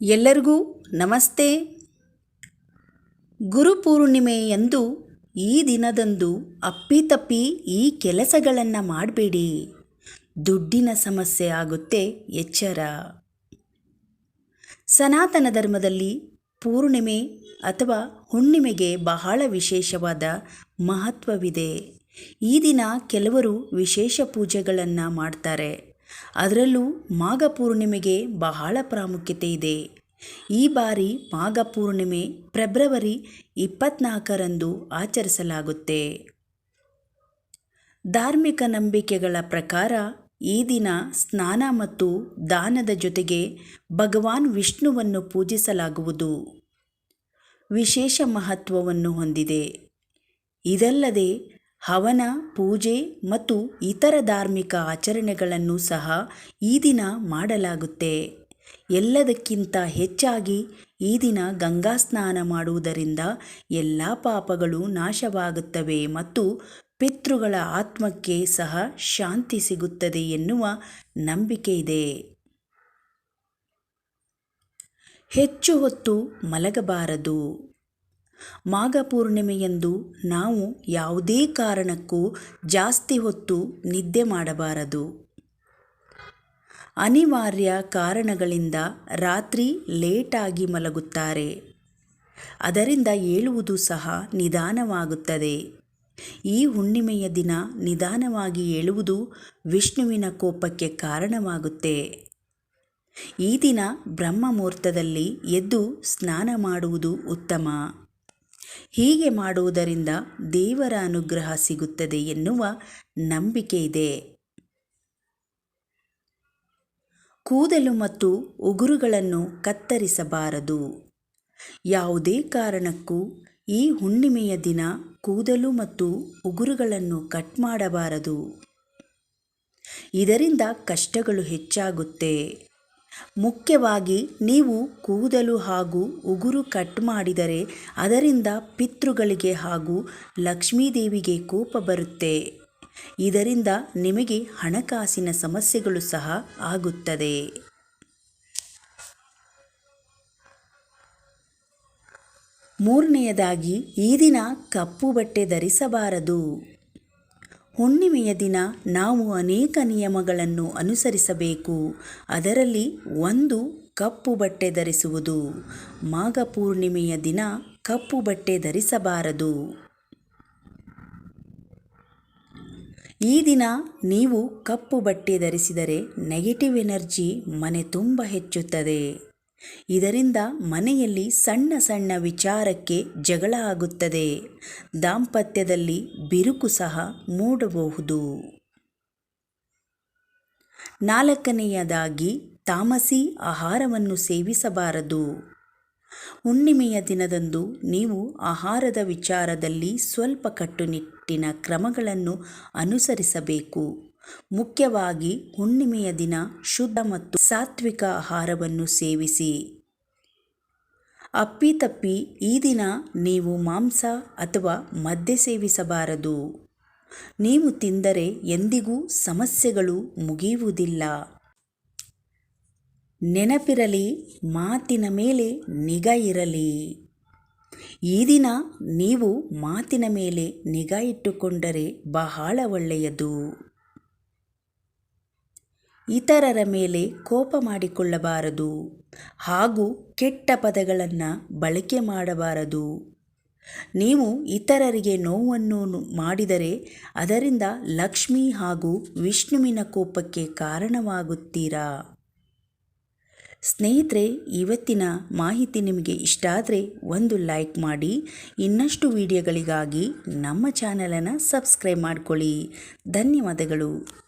ಎಲ್ಲರಿಗೂ ನಮಸ್ತೆ. ಗುರುಪೂರ್ಣಿಮೆಯಂದು ಈ ದಿನದಂದು ಅಪ್ಪಿತಪ್ಪಿ ಈ ಕೆಲಸಗಳನ್ನು ಮಾಡಬೇಡಿ. ದುಡ್ಡಿನ ಸಮಸ್ಯೆ ಆಗುತ್ತೆ ಎಚ್ಚರ. ಸನಾತನ ಧರ್ಮದಲ್ಲಿ ಪೂರ್ಣಿಮೆ ಅಥವಾ ಹುಣ್ಣಿಮೆಗೆ ಬಹಳ ವಿಶೇಷವಾದ ಮಹತ್ವವಿದೆ. ಈ ದಿನ ಕೆಲವರು ವಿಶೇಷ ಪೂಜೆಗಳನ್ನು ಮಾಡ್ತಾರೆ. ಅದರಲ್ಲೂ ಮಾಘ ಪೂರ್ಣಿಮೆಗೆ ಬಹಳ ಪ್ರಾಮುಖ್ಯತೆ ಇದೆ. ಈ ಬಾರಿ ಮಾಘ ಪೂರ್ಣಿಮೆ ಫೆಬ್ರವರಿ ಇಪ್ಪತ್ನಾಲ್ಕರಂದು ಆಚರಿಸಲಾಗುತ್ತೆ. ಧಾರ್ಮಿಕ ನಂಬಿಕೆಗಳ ಪ್ರಕಾರ ಈ ದಿನ ಸ್ನಾನ ಮತ್ತು ದಾನದ ಜೊತೆಗೆ ಭಗವಾನ್ ವಿಷ್ಣುವನ್ನು ಪೂಜಿಸಲಾಗುವುದು. ವಿಶೇಷ ಮಹತ್ವವನ್ನು ಹೊಂದಿದೆ. ಇದಲ್ಲದೆ ಹವನ, ಪೂಜೆ ಮತ್ತು ಇತರ ಧಾರ್ಮಿಕ ಆಚರಣೆಗಳನ್ನು ಸಹ ಈ ದಿನ ಮಾಡಲಾಗುತ್ತೆ. ಎಲ್ಲದಕ್ಕಿಂತ ಹೆಚ್ಚಾಗಿ ಈ ದಿನ ಗಂಗಾ ಸ್ನಾನ ಮಾಡುವುದರಿಂದ ಎಲ್ಲ ಪಾಪಗಳು ನಾಶವಾಗುತ್ತವೆ ಮತ್ತು ಪಿತೃಗಳ ಆತ್ಮಕ್ಕೆ ಸಹ ಶಾಂತಿ ಸಿಗುತ್ತದೆ ಎನ್ನುವ ನಂಬಿಕೆ ಇದೆ. ಹೆಚ್ಚು ಹೊತ್ತು ಮಲಗಬಾರದು. ಮಾಘ ಪೂರ್ಣಿಮೆಯಂದು ನಾವು ಯಾವುದೇ ಕಾರಣಕ್ಕೂ ಜಾಸ್ತಿ ಹೊತ್ತು ನಿದ್ದೆ ಮಾಡಬಾರದು. ಅನಿವಾರ್ಯ ಕಾರಣಗಳಿಂದ ರಾತ್ರಿ ಲೇಟಾಗಿ ಮಲಗುತ್ತಾರೆ. ಅದರಿಂದ ಏಳುವುದು ಸಹ ನಿಧಾನವಾಗುತ್ತದೆ. ಈ ಹುಣ್ಣಿಮೆಯ ದಿನ ನಿಧಾನವಾಗಿ ಏಳುವುದು ವಿಷ್ಣುವಿನ ಕೋಪಕ್ಕೆ ಕಾರಣವಾಗುತ್ತೆ. ಈ ದಿನ ಬ್ರಹ್ಮ ಮುಹೂರ್ತದಲ್ಲಿ ಎದ್ದು ಸ್ನಾನ ಮಾಡುವುದು ಉತ್ತಮ. ಹೀಗೆ ಮಾಡುವುದರಿಂದ ದೇವರ ಅನುಗ್ರಹ ಸಿಗುತ್ತದೆ ಎನ್ನುವ ನಂಬಿಕೆ ಇದೆ. ಕೂದಲು ಮತ್ತು ಉಗುರುಗಳನ್ನು ಕತ್ತರಿಸಬಾರದು. ಯಾವುದೇ ಕಾರಣಕ್ಕೂ ಈ ಹುಣ್ಣಿಮೆಯ ದಿನ ಕೂದಲು ಮತ್ತು ಉಗುರುಗಳನ್ನು ಕಟ್ ಮಾಡಬಾರದು. ಇದರಿಂದ ಕಷ್ಟಗಳು ಹೆಚ್ಚಾಗುತ್ತೆ. ಮುಖ್ಯವಾಗಿ ನೀವು ಕೂದಲು ಹಾಗೂ ಉಗುರು ಕಟ್ ಮಾಡಿದರೆ ಅದರಿಂದ ಪಿತೃಗಳಿಗೆ ಹಾಗೂ ಲಕ್ಷ್ಮೀದೇವಿಗೆ ಕೋಪ ಬರುತ್ತೆ. ಇದರಿಂದ ನಿಮಗೆ ಹಣಕಾಸಿನ ಸಮಸ್ಯೆಗಳು ಸಹ ಆಗುತ್ತದೆ. ಮೂರನೆಯದಾಗಿ, ಈ ದಿನ ಕಪ್ಪು ಬಟ್ಟೆ ಧರಿಸಬಾರದು. ಹುಣ್ಣಿಮೆಯ ದಿನ ನಾವು ಅನೇಕ ನಿಯಮಗಳನ್ನು ಅನುಸರಿಸಬೇಕು. ಅದರಲ್ಲಿ ಒಂದು ಕಪ್ಪು ಬಟ್ಟೆ ಧರಿಸುವುದು. ಮಾಘ ಪೂರ್ಣಿಮೆಯ ದಿನ ಕಪ್ಪು ಬಟ್ಟೆ ಧರಿಸಬಾರದು. ಈ ದಿನ ನೀವು ಕಪ್ಪು ಬಟ್ಟೆ ಧರಿಸಿದರೆ ನೆಗೆಟಿವ್ ಎನರ್ಜಿ ಮನೆ ತುಂಬ ಹೆಚ್ಚುತ್ತದೆ. ಇದರಿಂದ ಮನೆಯಲ್ಲಿ ಸಣ್ಣ ಸಣ್ಣ ವಿಚಾರಕ್ಕೆ ಜಗಳ ಆಗುತ್ತದೆ ದಾಂಪತ್ಯದಲ್ಲಿ ಬಿರುಕು ಸಹ ಮೂಡಬಹುದು. ನಾಲ್ಕನೆಯದಾಗಿ ತಾಮಸಿ ಆಹಾರವನ್ನು ಸೇವಿಸಬಾರದು. ಹುಣ್ಣಿಮೆಯ ದಿನದಂದು ನೀವು ಆಹಾರದ ವಿಚಾರದಲ್ಲಿ ಸ್ವಲ್ಪ ಕಟ್ಟುನಿಟ್ಟಿನ ಕ್ರಮಗಳನ್ನು ಅನುಸರಿಸಬೇಕು. ಮುಖ್ಯವಾಗಿ ಹುಣ್ಣಿಮೆಯ ದಿನ ಶುದ್ಧ ಮತ್ತು ಸಾತ್ವಿಕ ಆಹಾರವನ್ನು ಸೇವಿಸಿ. ಅಪ್ಪಿತಪ್ಪಿ ಈ ದಿನ ನೀವು ಮಾಂಸ ಅಥವಾ ಮದ್ಯ ಸೇವಿಸಬಾರದು. ನೀವು ತಿಂದರೆ ಎಂದಿಗೂ ಸಮಸ್ಯೆಗಳು ಮುಗಿಯುವುದಿಲ್ಲ. ನೆನಪಿರಲಿ, ಮಾತಿನ ಮೇಲೆ ನಿಗಾ ಇರಲಿ. ಈ ದಿನ ನೀವು ಮಾತಿನ ಮೇಲೆ ನಿಗಾ ಇಟ್ಟುಕೊಂಡರೆ ಬಹಳ ಒಳ್ಳೆಯದು. ಇತರರ ಮೇಲೆ ಕೋಪ ಮಾಡಿಕೊಳ್ಳಬಾರದು ಹಾಗೂ ಕೆಟ್ಟ ಪದಗಳನ್ನು ಬಳಕೆ ಮಾಡಬಾರದು. ನೀವು ಇತರರಿಗೆ ನೋವನ್ನು ಮಾಡಿದರೆ ಅದರಿಂದ ಲಕ್ಷ್ಮಿ ಹಾಗೂ ವಿಷ್ಣುವಿನ ಕೋಪಕ್ಕೆ ಕಾರಣವಾಗುತ್ತೀರಾ? ಸ್ನೇಹಿತರೆ, ಇವತ್ತಿನ ಮಾಹಿತಿ ನಿಮಗೆ ಇಷ್ಟ ಆದರೆ ಒಂದು ಲೈಕ್ ಮಾಡಿ, ಇನ್ನಷ್ಟು ವಿಡಿಯೋಗಳಿಗಾಗಿ ನಮ್ಮ ಚಾನಲನ್ನು ಸಬ್ಸ್ಕ್ರೈಬ್ ಮಾಡಿಕೊಳ್ಳಿ. ಧನ್ಯವಾದಗಳು.